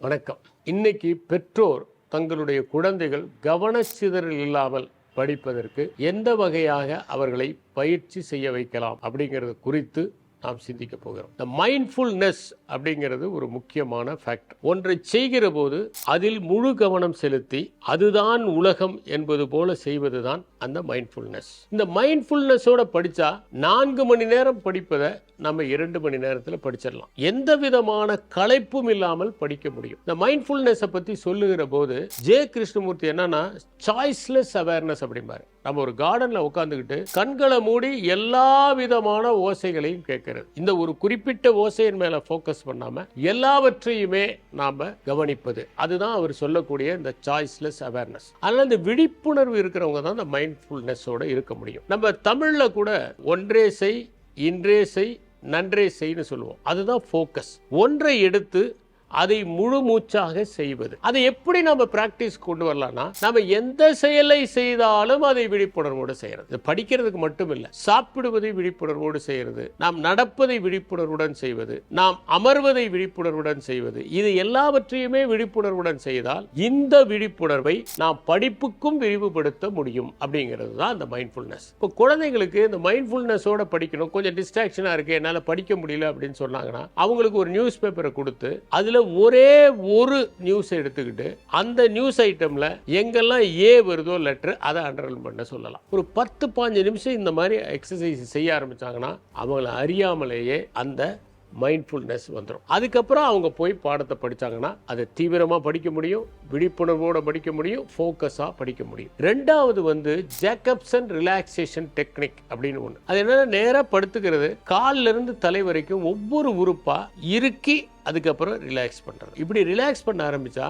வணக்கம். இன்னைக்கு பெற்றோர் தங்களுடைய குழந்தைகள் கவனச்சிதறல் இல்லாமல் படிப்பதற்கு எந்த வகையாக அவர்களை பயிற்சி செய்ய வைக்கலாம் அப்படிங்கிறது குறித்து நாம் சிந்திக்க போகிறோம். இந்த மைண்ட்ஃபுல்னஸ் அப்படிங்கிறது ஒரு முக்கியமான ஃபேக்டர் ஒன்றை செய்கிற போது அதில் முழு கவனம் செலுத்தி அதுதான் உலகம் என்பது போல செய்வதுதான் அந்த மைண்ட்ஃபுல்னஸ் இந்த மைண்ட்ஃபுல்னஸோட படித்தா நான்கு மணி நேரம் படிப்பதை நம்ம இரண்டு மணி நேரத்தில் படிச்சிடலாம். எந்த விதமான களைப்பும் இல்லாமல் படிக்க முடியும். இந்த மைண்ட்ஃபுல்னஸை பற்றி சொல்லுகிற போது ஜே கிருஷ்ணமூர்த்தி என்னன்னா சாய்ஸ்லெஸ் அவேர்னஸ் அப்படிம்பாரு. நம்ம ஒரு கார்டனில் உட்காந்துக்கிட்டு கண்களை மூடி எல்லா விதமான ஓசைகளையும் கேட்கறது. இந்த ஒரு குறிப்பிட்ட ஓசையின் மேலே ஃபோக்கஸ் பண்ணாம எல்லாவற்றையுமே நாம கவனிப்பது. அதுதான் அவர் சொல்லக்கூடிய இந்த சாய்ஸ்லெஸ் அவேர்னஸ் அதனால இந்த விழிப்புணர்வு இருக்கிறவங்க தான் இந்த மைண்ட்ஃபுல்னஸோட இருக்க முடியும். நம்ம தமிழ்ல கூட ஒன்றே செய் இன்றே செய் நன்றே செய்ன்னு சொல்லுவோம். அதுதான் ஃபோக்கஸ் ஒன்றை எடுத்து அதை முழு மூச்சாக செய்வது. அதை எப்படி நம்ம பிராக்டிஸ் கொண்டு வரலாம்னா நம்ம எந்த செயலை செய்தாலும் அதை விழிப்புணர்வோடு செய்யறது. படிக்கிறதுக்கு மட்டும் இல்லை சாப்பிடுவதை விழிப்புணர்வோடு செய்யறது. நாம் நடப்பதை விழிப்புணர்வுடன் செய்வது. நாம் அமர்வதை விழிப்புணர்வுடன் செய்வது. இது எல்லாவற்றையுமே விழிப்புணர்வுடன் செய்தால் இந்த விழிப்புணர்வை நாம் படிப்புக்கும் விரிவுபடுத்த முடியும். அப்படிங்கிறது தான் இந்த மைண்ட்ஃபுல்னஸ் இப்போ குழந்தைங்களுக்கு இந்த மைண்ட்ஃபுல்னஸோட படிக்கணும். கொஞ்சம் டிஸ்ட்ராக்ஷனாக இருக்கு என்னால் படிக்க முடியல அப்படின்னு சொன்னாங்கன்னா அவங்களுக்கு ஒரு நியூஸ் பேப்பரை கொடுத்து அதில் ஒரே ஒரு நியூஸ் எடுத்துக்கிட்டு அந்த நியூஸ் ஐட்டமில் எங்கெல்லாம் ஏ வருதோ லெட்டர் அதை அண்டர்லைன் பண்ண சொல்லலாம். ஒரு பத்து பாஞ்சு நிமிஷம் இந்த மாதிரி எக்ஸசைஸ் செய்ய ஆரம்பித்தாங்கன்னா அவங்கள அறியாமலேயே அந்த மைண்ட்ஃபுல்னஸ் வந்துடும் அதுக்கப்புறம் அவங்க போய் பாடத்தை படித்தாங்கன்னா அதை தீவிரமாக படிக்க முடியும் விழிப்புணர்வோடு படிக்க முடியும் ஃபோக்கஸாக படிக்க முடியும். ரெண்டாவது வந்து ஜேக்கப்சன் ரிலாக்ஸேஷன் டெக்னிக் அப்படின்னு ஒன்று அது என்னென்னா நேராக படுத்துக்கிறது காலிலிருந்து தலை வரைக்கும் ஒவ்வொரு உறுப்பாக இறுக்கி அதுக்கப்புறம் ரிலாக்ஸ் பண்ணுறது இப்படி ரிலாக்ஸ் பண்ண ஆரம்பித்தா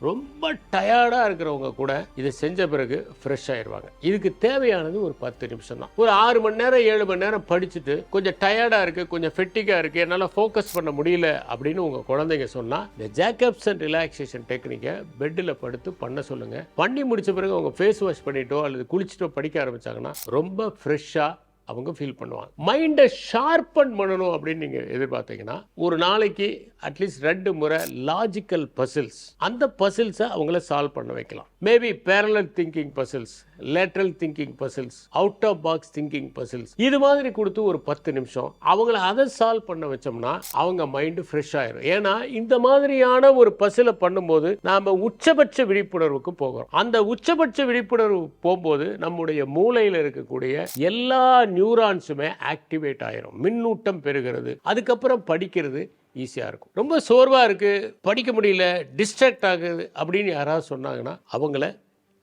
ரொம்ப டயர்டாக இருக்கிறவங்க கூட இதை செஞ்ச பிறகு ஃப்ரெஷ் ஆயிடுவாங்க இதுக்கு தேவையானது ஒரு பத்து நிமிஷம் தான். ஒரு ஆறு மணி நேரம் ஏழு மணி நேரம் படிச்சுட்டு கொஞ்சம் டயர்டாக இருக்குது கொஞ்சம் ஃபெட்டிக்காக இருக்குது என்னால் ஃபோக்கஸ் பண்ண முடியல அப்படின்னு உங்கள் குழந்தைங்க சொன்னால் இந்த ஜேக்கப்சன் ரிலாக்ஸேஷன் டெக்னிக்கை பெட்டில் படுத்து பண்ண சொல்லுங்கள் பண்ணி முடிச்ச பிறகு அவங்க ஃபேஸ் வாஷ் பண்ணிட்டோ அல்லது குளிச்சுட்டோ படிக்க ஆரம்பிச்சாங்கன்னா ரொம்ப ஃப்ரெஷ்ஷாக அவங்க ஃபீல் பண்ணுவாங்க. மைண்டை ஷார்பன் பண்ணணும் அப்படின்னு நீங்கள் எதிர்பார்த்தீங்கன்னா ஒரு நாளைக்கு அட்லீஸ்ட் ரெண்டு முறை லாஜிக்கல் பசில்ஸ் அந்த பசில்ஸை அவங்கள சால்வ் பண்ண வைக்கலாம். Maybe parallel thinking puzzles lateral thinking puzzles out of box thinking puzzles இது மாதிரி கொடுத்து ஒரு பத்து நிமிஷம். அவங்கள அதை சால்வ் பண்ண வச்சோம்னா அவங்க மைண்டு ஃப்ரெஷ் ஆயிரும். ஏன்னா இந்த மாதிரியான ஒரு பசிலை பண்ணும்போது நாம் உச்சபட்ச விழிப்புணர்வுக்கு போகிறோம். அந்த உச்சபட்ச விழிப்புணர்வு போகும்போது நம்முடைய மூளையில் இருக்கக்கூடிய எல்லா நியூரான்ஸுமே ஆக்டிவேட் ஆயிரும். மின்னூட்டம் பெறுகிறது. அதுக்கப்புறம் படிக்கிறது ஈஸியாக இருக்கும். ரொம்ப சோர்வாக இருக்குது படிக்க முடியல டிஸ்ட்ராக்ட் ஆகுது அப்படின்னு யாராவது சொன்னாங்கன்னா அவங்கள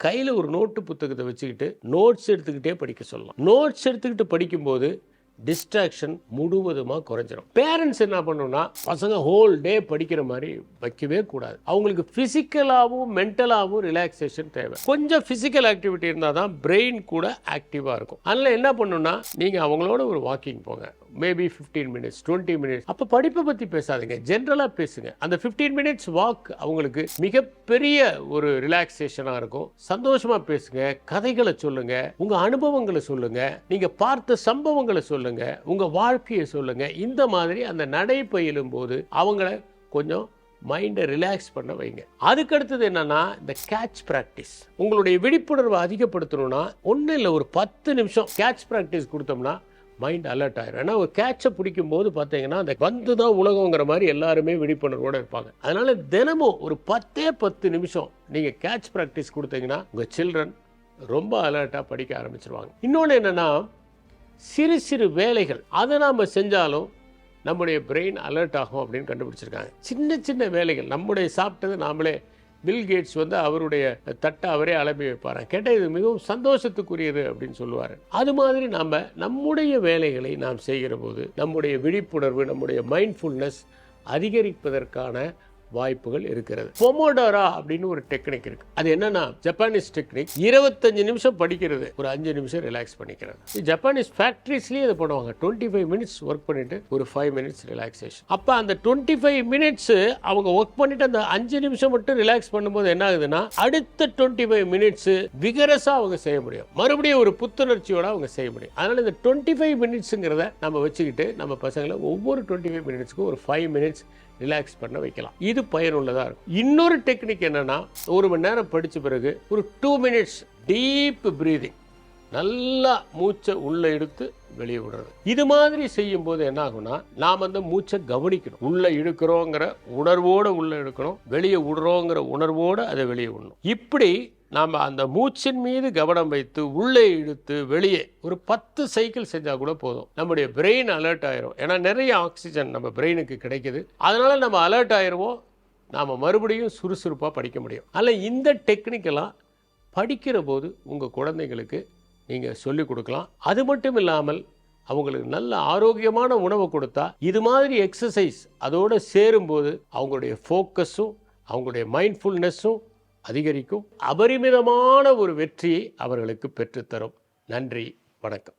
கையில் ஒரு நோட்டு புத்தகத்தை வச்சுக்கிட்டு நோட்ஸ் எடுத்துக்கிட்டே படிக்க சொல்லலாம். நோட்ஸ் எடுத்துக்கிட்டு படிக்கும்போது டிஸ்ட்ராக்ஷன் முழுவதுமாக குறைஞ்சிரும். பேரண்ட்ஸ் என்ன பண்ணணும்னா பசங்க ஹோல் டே படிக்கிற மாதிரி வைக்கவே கூடாது. அவங்களுக்கு ஃபிசிக்கலாகவும் மென்டலாகவும் ரிலாக்ஸேஷன் தேவை. கொஞ்சம் ஃபிசிக்கல் ஆக்டிவிட்டி இருந்தால் தான் பிரெயின் கூட ஆக்டிவாக இருக்கும். அதனால் என்ன பண்ணணும்னா நீங்கள் அவங்களோட ஒரு வாக்கிங் போங்க. Maybe fifteen minutes twenty minutes அப்போ படிப்பை பற்றி பேசாதீங்க. ஜென்ரலாக பேசுங்க. அந்த ஃபிஃப்டீன் மினிட்ஸ் வாக் அவங்களுக்கு மிகப்பெரிய ஒரு ரிலாக்ஸேஷனாக இருக்கும். சந்தோஷமாக பேசுங்க. கதைகளை சொல்லுங்க. உங்கள் அனுபவங்களை சொல்லுங்க. நீங்கள் பார்த்த சம்பவங்களை சொல்லுங்க. உங்கள் வாழ்க்கையை சொல்லுங்க. இந்த மாதிரி அந்த நடை பயிலும் போது அவங்கள கொஞ்சம் மைண்டை ரிலாக்ஸ் பண்ண வைங்க. அதுக்கடுத்தது என்னன்னா இந்த கேட்ச் ப்ராக்டிஸ் உங்களுடைய விழிப்புணர்வை அதிகப்படுத்தணும்னா ஒன்றும் இல்லை ஒரு பத்து நிமிஷம் கேட்ச் ப்ராக்டிஸ் கொடுத்தோம்னா மைண்ட் அலர்ட் ஆயிரும். ஏன்னா ஒரு கேட்சை பிடிக்கும் போது பார்த்தீங்கன்னா அந்த வந்து தான் உலகங்கிற மாதிரி எல்லாருமே விழிப்புணர்வோடு இருப்பாங்க. அதனால தினமும் ஒரு பத்தே பத்து நிமிஷம் நீங்கள் கேட்ச் ப்ராக்டிஸ் கொடுத்தீங்கன்னா உங்கள் சில்ட்ரன் ரொம்ப அலர்ட்டாக படிக்க ஆரம்பிச்சிருவாங்க. இன்னொன்று என்னென்னா சிறு சிறு வேலைகள் அதை நாம் செஞ்சாலும் நம்முடைய பிரெயின் அலர்ட் ஆகும் அப்படின்னு கண்டுபிடிச்சிருக்காங்க. சின்ன சின்ன வேலைகள் நம்முடைய சாப்பிட்டது நாமளே பில் கேட்ஸ் வந்து அவருடைய தட்டை அவரே அலம்பி வைப்பார்? கேட்டால் இது மிகவும் சந்தோஷத்துக்குரியது அப்படின்னு சொல்லுவார். அது மாதிரி நாம் நம்முடைய வேலைகளை நாம் செய்கிற போது நம்முடைய விழிப்புணர்வு நம்முடைய மைண்ட்ஃபுல்னஸ் அதிகரிப்பதற்கான வாய்ப்புகள் இருக்கிறது. பொமோடோரா அப்படின்னு ஒரு டெக்னிக் இருக்கு. அது என்னன்னா ஜப்பானீஸ் டெக்னிக் இருபத்தஞ்சு நிமிஷம் படிக்கிறது. ஒரு அஞ்சு நிமிஷம் ரிலாக்ஸ் பண்ணிக்கிறது. ஜப்பானீஸ் ஃபேக்ட்ரிஸ்லேயே இதை பண்ணுவாங்க டுவெண்ட்டி ஃபைவ் மினிட்ஸ் ஒர்க் பண்ணிட்டு ஒரு ஃபைவ் மினிட்ஸ் ரிலாக்ஸேஷன் அப்போ அந்த டுவெண்ட்டி ஃபைவ் மினிட்ஸ் அவங்க ஒர்க் பண்ணிட்டு அந்த அஞ்சு நிமிஷம் மட்டும் ரிலாக்ஸ் பண்ணும்போது என்ன ஆகுதுன்னா அடுத்த டுவெண்ட்டி ஃபைவ் மினிட்ஸ் விகரஸாக அவங்க செய்ய முடியும். மறுபடியும் ஒரு புத்துணர்ச்சியோட அவங்க செய்ய முடியும். அதனால இந்த டுவெண்ட்டி ஃபைவ் மினிட்ஸுங்கிறத நம்ம வச்சுக்கிட்டு நம்ம பசங்களை ஒவ்வொரு டுவெண்ட்டி ஃபைவ் மினிட்ஸ்க்கும் ஒரு ஃபைவ் மினிட்ஸ் ரிலாக்ஸ் பண்ண வைக்கலாம். இது பயனுள்ளதாக இருக்கும். இன்னொரு டெக்னிக் என்னன்னா ஒரு மணி நேரம் படித்த பிறகு ஒரு டூ மினிட்ஸ் டீப் ப்ரீதிங் நல்லா மூச்சை உள்ளே எடுத்து வெளியே விடுறது. இது மாதிரி செய்யும் போது என்ன ஆகும்னா நாம் அந்த மூச்சை கவனிக்கணும். உள்ளே இழுக்கிறோங்கிற உணர்வோடு உள்ளே இழுக்கணும். வெளியே விடுறோங்கிற உணர்வோடு அதை வெளியே விடணும். இப்படி நாம் அந்த மூச்சின் மீது கவனம் வைத்து உள்ளே இழுத்து வெளியே ஒரு பத்து சைக்கிள் செஞ்சால் கூட போதும். நம்முடைய பிரெயின் அலர்ட் ஆயிரும். ஏன்னா நிறைய ஆக்சிஜன் நம்ம பிரெயினுக்கு கிடைக்குது. அதனால் நம்ம அலர்ட் ஆயிடுவோம் நாம் மறுபடியும் சுறுசுறுப்பாக படிக்க முடியும். அதில் இந்த டெக்னிக்கெல்லாம் படிக்கிற போது உங்கள் குழந்தைங்களுக்கு நீங்கள் சொல்லிக் கொடுக்கலாம். அது மட்டும் இல்லாமல் அவங்களுக்கு நல்ல ஆரோக்கியமான உணவை கொடுத்தா இது மாதிரி எக்ஸசைஸ் அதோடு சேரும்போது அவங்களுடைய ஃபோக்கஸும் அவங்களுடைய மைண்ட்ஃபுல்னஸும் அதிகரிக்கும். அபரிமிதமான ஒரு வெற்றியை அவர்களுக்கு பெற்றுத்தரும். நன்றி வணக்கம்.